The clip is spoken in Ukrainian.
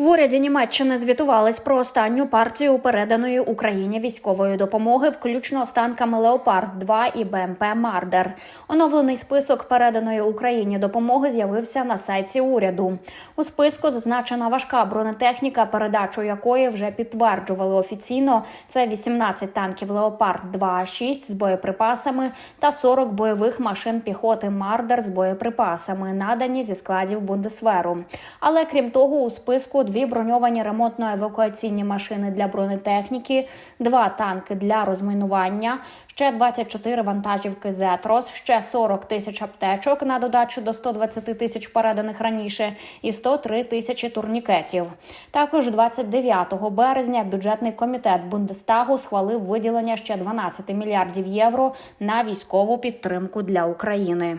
В уряді Німеччини звітувались про останню партію переданої Україні військової допомоги, включно з танками Леопард 2 і БМП Мардер. Оновлений список переданої Україні допомоги з'явився на сайті уряду. У списку зазначена важка бронетехніка, передачу якої вже підтверджували офіційно. Це 18 танків Леопард 2 6 з боєприпасами та 40 бойових машин піхоти Мардер з боєприпасами, надані зі складів Бундесверу. Але крім того, у списку дві броньовані ремонтно-евакуаційні машини для бронетехніки, два танки для розмінування, ще 24 вантажівки Зетрос, ще 40 тисяч аптечок на додачу до 120 тисяч переданих раніше, і 103 тисячі турнікетів. Також 29 березня бюджетний комітет Бундестагу схвалив виділення ще 12 мільярдів євро на військову підтримку для України.